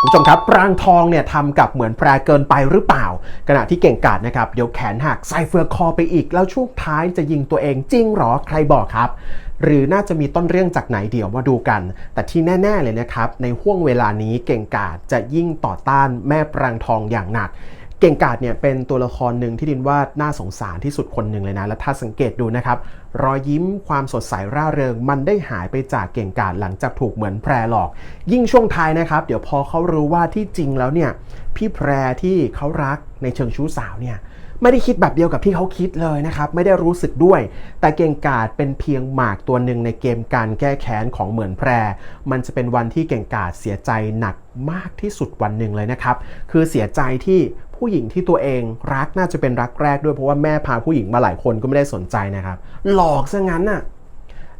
คุณผู้ชมครับปรางทองเนี่ยทำกับเหมือนแพรเกินไปหรือเปล่า ขณะที่เก่งกาจนะครับ เดี๋ยวแขนหักใส่เฟือคอไปอีก แล้วช่วงท้ายจะยิงตัวเองจริงหรอใครบอกครับ หรือน่าจะมีต้นเรื่องจากไหนเดี๋ยวมาดูกัน แต่ที่แน่ ๆเลยนะครับ ในห่วงเวลานี้เก่งกาจจะยิ่งต่อต้านแม่ปรางทองอย่างหนัก เก่งกาจเนี่ยเป็นตัวละครหนึ่งที่ดินว่าน่าสงสารที่สุดคนหนึ่งเลยนะ และถ้าสังเกตดูนะครับ รอยยิ้มความสดใสร่าเริง มันได้หายไปจากเก่งกาจหลังจากถูกเหมือนแพรหลอก ยิ่งช่วงท้ายนะครับ เดี๋ยวพอเขารู้ว่าที่จริงแล้วเนี่ยพี่แพรที่เขารักในเชิงชู้สาวเนี่ย ไม่ได้คิดแบบเดียวกับที่เขาคิดเลยนะครับ ไม่ได้รู้สึกด้วย แต่เก่งกาจเป็นเพียงหมากตัวหนึ่งในเกมการแก้แค้นของเหมือนแพร มันจะเป็นวันที่เก่งกาจเสียใจหนักมากที่สุดวันหนึ่งเลยนะครับ คือเสียใจที่ผู้หญิงที่ตัวเองรักน่าจะเป็นรักแรกด้วยเพราะว่าแม่พาผู้หญิงมาหลายคนก็ไม่ได้สนใจนะครับ หลอกซะงั้นน่ะ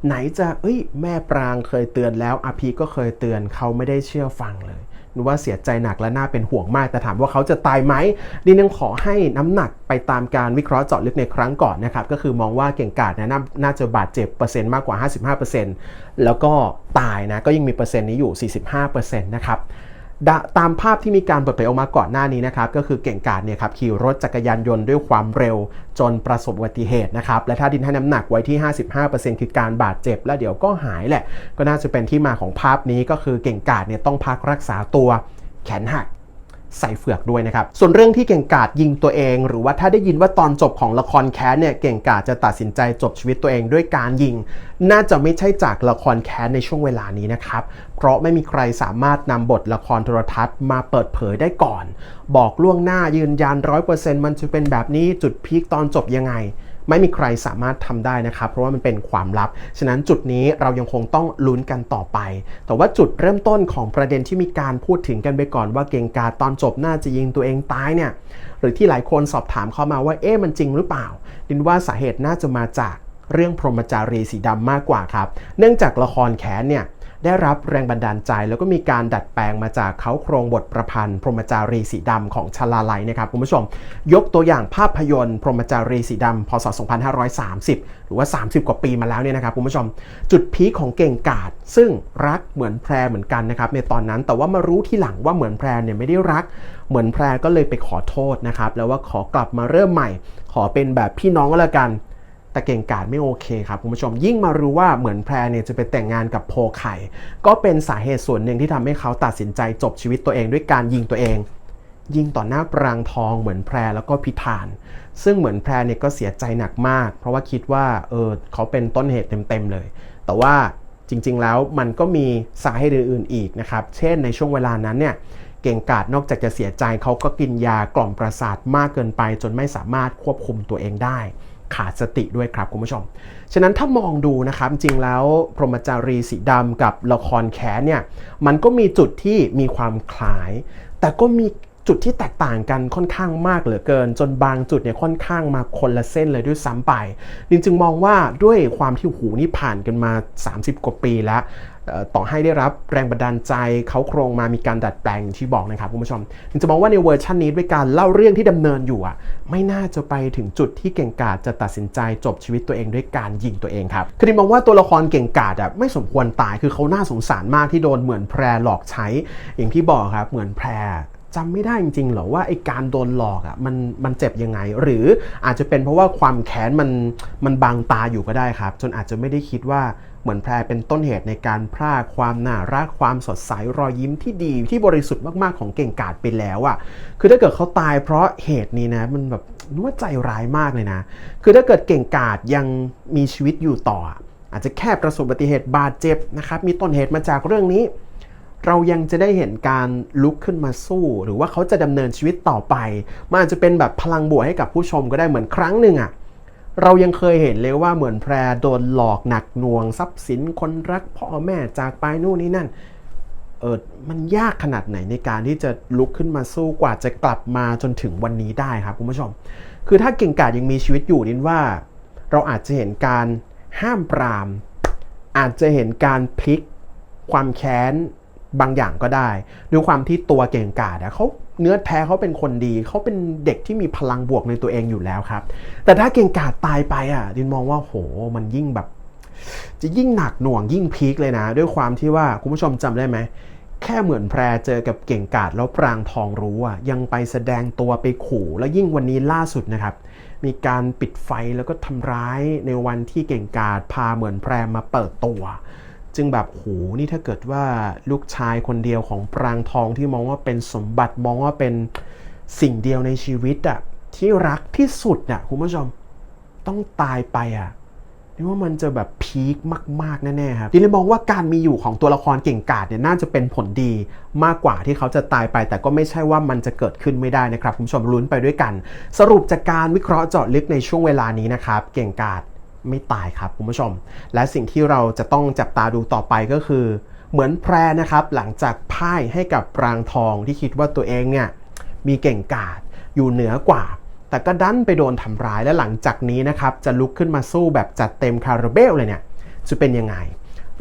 ไหนจะเอ้ย แม่ปรางเคยเตือนแล้วอาพีก็เคยเตือนเขาไม่ได้เชื่อฟังเลย นูว่าเสียใจหนักและน่าเป็นห่วงมาก แต่ถามว่าเขาจะตายไหมดินยังขอให้น้ำหนักไปตามการวิเคราะห์เจาะลึกในครั้งก่อนนะครับ ก็คือมองว่าเก่งกาจนะน,น่าจะบาดเจ็บเปอร์เซ็นต์มากกว่า 55%แล้วก็ตายนะก็ยังมีเปอร์เซ็นต์นี้อยู่ 45%นะครับ ตามภาพที่มีการเปิดเผยออกมาก่อนหน้านี้นะครับก็คือเก่งกาจเนี่ยครับขี่รถจักรยานยนต์ด้วยความเร็วจนประสบอุบัติเหตุนะครับและถ้าดินให้น้ำหนักไว้ที่ 55%คือการบาดเจ็บ แล้วเดี๋ยวก็หายแหละ ก็น่าจะเป็นที่มาของภาพนี้ก็คือเก่งกาจเนี่ยต้องพักรักษาตัวแขนหัก ใส่เฟือกด้วยนะครับ ส่วนเรื่องที่เก่งกาจยิงตัวเอง หรือว่าถ้าได้ยินว่าตอนจบของละครแค้นเนี่ยเก่งกาจจะตัดสินใจจบชีวิตตัวเองด้วยการยิง น่าจะไม่ใช่จากละครแค้นในช่วงเวลานี้นะครับ เพราะไม่มีใครสามารถนำบทละครโทรทัศน์มาเปิดเผยได้ก่อน บอกล่วงหน้ายืนยันร้อยเปอร์เซ็นต์มันจะเป็นแบบนี้จุดพีคตอนจบยังไง ไม่มีใครสามารถทำได้นะครับ เพราะว่ามันเป็นความลับ ฉะนั้นจุดนี้เรายังคงต้องลุ้นกันต่อไป แต่ว่าจุดเริ่มต้นของประเด็นที่มีการพูดถึงกันไปก่อนว่าเกงกาตอนจบน่าจะยิงตัวเองตายเนี่ยหรือที่หลายคนสอบถามเข้ามาว่าเอ๊ะมันจริงหรือเปล่า ดินว่าสาเหตุน่าจะมาจากเรื่องพรหมจารีสีดำมากกว่าครับ เนื่องจากละครแขนเนี่ย ได้รับแรงบันดาลใจ แล้วก็มีการดัดแปลงมาจากเขาโครงบทประพันธ์ พรหมจารีสีดำของชลาลัยนะครับคุณผู้ชม ยกตัวอย่างภาพยนตร์ พรหมจารีสีดำพศ 2530 หรือว่า 30 กว่าปีมาแล้วเนี่ยนะครับคุณผู้ชม จุดพีคของเก่งกาดซึ่งรักเหมือนแพรเหมือนกันนะครับในตอนนั้นแต่ว่ามารู้ที่หลังว่าเหมือนแพรเนี่ยไม่ได้รัก เหมือนแพรก็เลยไปขอโทษนะครับแล้วว่าขอกลับมาเริ่มใหม่ ขอเป็นแบบพี่น้องก็แล้วกัน แต่เก่งกาจไม่โอเคครับคุณผู้ชมยิ่งมารู้ว่าเหมือนแพรเนี่ยจะไปแต่งงานกับโพไข่ก็เป็นสาเหตุส่วนหนึ่งที่ทำให้เขาตัดสินใจจบชีวิตตัวเองด้วยการยิงตัวเอง ยิงต่อหน้าปรางทองเหมือนแพรแล้วก็พิธาน ซึ่งเหมือนแพรเนี่ยก็เสียใจหนักมาก เพราะว่าคิดว่าเออเขาเป็นต้นเหตุเต็มๆเลย แต่ว่าจริงๆแล้วมันก็มีสาเหตุอื่นๆอีกนะครับ เช่นในช่วงเวลานั้นเนี่ยเก่งกาจนอกจากจะเสียใจเขาก็กินยากล่อมประสาทมากเกินไป จนไม่สามารถควบคุมตัวเองได้ ขาดสติด้วยครับคุณผู้ชม ฉะนั้นถ้ามองดูนะครับจริงแล้วพรหมจารีสีดำกับละครแค้นเนี่ยมันก็มีจุดที่มีความคล้าย แต่ก็มี จุดที่แตกต่างกันค่อนข้างมากเหลือเกิน จนบางจุดเนี่ยค่อนข้างมาคนละเส้นเลยด้วยซ้ำไปดินจึงมองว่าด้วยความที่หูนี่ผ่านกันมา 30 กว่าปีแล้วต่อให้ได้รับแรงบันดาลใจเขาโครงมามีการดัดแปลงอย่างที่บอกนะครับคุณผู้ชมดินจะมองว่าในเวอร์ชันนี้ด้วยการเล่าเรื่องที่ดำเนินอยู่อะไม่น่าจะไปถึงจุดที่เก่งกาจจะตัดสินใจจบชีวิตตัวเองด้วยการยิงตัวเองครับคือดินมองว่าตัวละครเก่งกาจอะไม่สมควรตายคือเขาน่าสงสารมากที่โดนเหมือนแพรหลอกใช้อย่างที่บอกครับเหมือนแพร จำไม่ได้จริงๆหรอว่าไอการโดนหลอกอะมันมันเจ็บยังไง หรืออาจจะเป็นเพราะว่าความแค้นมันมันบางตาอยู่ก็ได้ครับ จนอาจจะไม่ได้คิดว่าเหมือนแพรเป็นต้นเหตุในการพรากความน่ารักความสดใสรอยยิ้มที่ดีที่บริสุทธิ์มากๆของเก่งกาจไปแล้วอะคือถ้าเกิดเขาตายเพราะเหตุนี้นะมันแบบนึกว่าใจร้ายมากเลยนะ คือถ้าเกิดเก่งกาจยังมีชีวิตอยู่ต่อ อาจจะแค่ประสบอุบัติเหตุบาดเจ็บนะครับมีต้นเหตุมาจากเรื่องนี้ เรายังจะได้เห็นการลุกขึ้นมาสู้ หรือว่าเขาจะดำเนินชีวิตต่อไป มันอาจจะเป็นแบบพลังบวกให้กับผู้ชมก็ได้เหมือนครั้งหนึ่งอะ่ะเรายังเคยเห็นเลยว่าเหมือนแพรโดนหลอกหนักหน่วงทรัพย์สินคนรักพ่อแม่จากไปนู่นนี่นั่นเออมันยากขนาดไหนในการที่จะลุกขึ้นมาสู้กว่าจะกลับมาจนถึงวันนี้ได้ครับคุณผู้ชม คือถ้าเก่งกาจยังมีชีวิตอยู่นินว่า เราอาจจะเห็นการห้ามปราม อาจจะเห็นการพลิก ความแค้น บางอย่างก็ได้ด้วยความที่ตัวเก่งกาจอะเขาเนื้อแท้เขาเป็นคนดี เขาเป็นเด็กที่มีพลังบวกในตัวเองอยู่แล้วครับ แต่ถ้าเก่งกาจตายไปอะดินมองว่าโหมันยิ่งแบบ จะยิ่งหนักหน่วงยิ่งพีคเลยนะ ด้วยความที่ว่าคุณผู้ชมจำได้ไหมแค่เหมือนแพรเจอกับเก่งกาจแล้วปรางทองรู้อะยังไปแสดงตัวไปขู่แล้วยิ่งวันนี้ล่าสุดนะครับ มีการปิดไฟแล้วก็ทำร้ายในวันที่เก่งกาจพาเหมือนแพรมาเปิดตัว จึงแบบโหนี่ถ้าเกิดว่าลูกชายคนเดียวของปรางทองที่มองว่าเป็นสมบัติมองว่าเป็นสิ่งเดียวในชีวิตอะที่รักที่สุดน่ะคุณผู้ชมต้องตายไปอะนี่ว่ามันจะแบบพีคมาก ๆ แน่ ๆ ครับดิเลยมองว่าการมีอยู่ของตัวละครเก่งกาจเนี่ยน่าจะเป็นผลดีมากกว่าที่เขาจะตายไป แต่ก็ไม่ใช่ว่ามันจะเกิดขึ้นไม่ได้นะครับ คุณผู้ชมลุ้นไปด้วยกัน สรุปจากการวิเคราะห์เจาะลึกในช่วงเวลานี้นะครับ เก่งกาจ ไม่ตายครับคุณผู้ชม และสิ่งที่เราจะต้องจับตาดูต่อไปก็คือ เหมือนแพรนะครับหลังจากพ่ายให้กับปรางทองที่คิดว่าตัวเองเนี่ยมีเก่งกาจอยู่เหนือกว่า แต่ก็ดันไปโดนทำร้ายและหลังจากนี้นะครับจะลุกขึ้นมาสู้แบบจัดเต็มคาราเบลเลยเนี่ยจะเป็นยังไง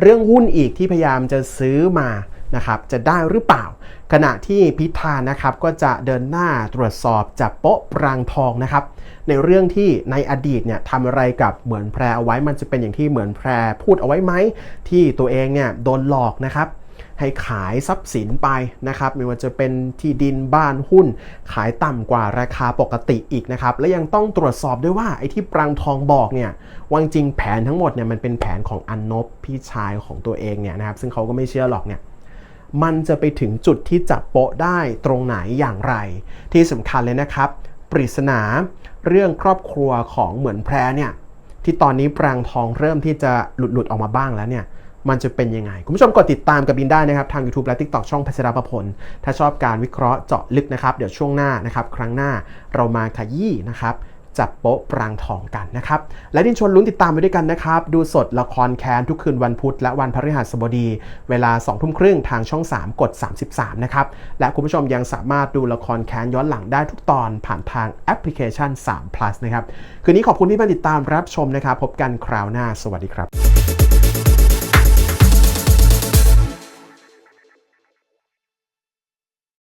เรื่องหุ้นอีกที่พยายามจะซื้อมา นะครับจะได้หรือเปล่า ขณะที่พิธานะครับก็จะเดินหน้าตรวจสอบจับโป๊ะปรางทองนะครับในเรื่องที่ในอดีตเนี่ยทำอะไรกับเหมือนแพรเอาไว้มันจะเป็นอย่างที่เหมือนแพรพูดเอาไว้ไหม ที่ตัวเองเนี่ยโดนหลอกนะครับให้ขายทรัพย์สินไปนะครับ ไม่ว่าจะเป็นที่ดินบ้านหุ้น ขายต่ำกว่าราคาปกติอีกนะครับ และยังต้องตรวจสอบด้วยว่าไอ้ที่ปรางทองบอกเนี่ยว่าจริงแผนทั้งหมดเนี่ยมันเป็นแผนของอันนบพี่ชายของตัวเองเนี่ยนะครับ ซึ่งเขาก็ไม่เชื่อหรอกเนี่ย มันจะไปถึงจุดที่จับโปะได้ตรงไหนอย่างไร ที่สำคัญเลยนะครับ ปริศนาเรื่องครอบครัวของเหมือนแพรเนี่ยที่ตอนนี้ปรางทองเริ่มที่จะหลุดหลุดออกมาบ้างแล้วเนี่ยมันจะเป็นยังไง คุณผู้ชมกดติดตามกับบินได้นะครับ ทาง YouTube และ TikTok ช่องพัชราประพล ถ้าชอบการวิเคราะห์เจาะลึกนะครับ เดี๋ยวช่วงหน้านะครับ ครั้งหน้าเรามาขยี้นะครับ จับโป๊ะปรางทองกันนะครับ และดินชวนลุ้นติดตามไปด้วยกันนะครับ ดูสดละครแคนทุกคืนวันพุธและวันพฤหัสบดี เวลา2ทุ่มครึ่งทางช่อง 3 กด 33 นะครับ และคุณผู้ชมยังสามารถดูละครแคนย้อนหลังได้ทุกตอนผ่านทางแอปพลิเคชัน3 plus นะครับ คืนนี้ขอบคุณที่มาติดตามรับชมนะครับ พบกันคราวหน้า สวัสดีครับ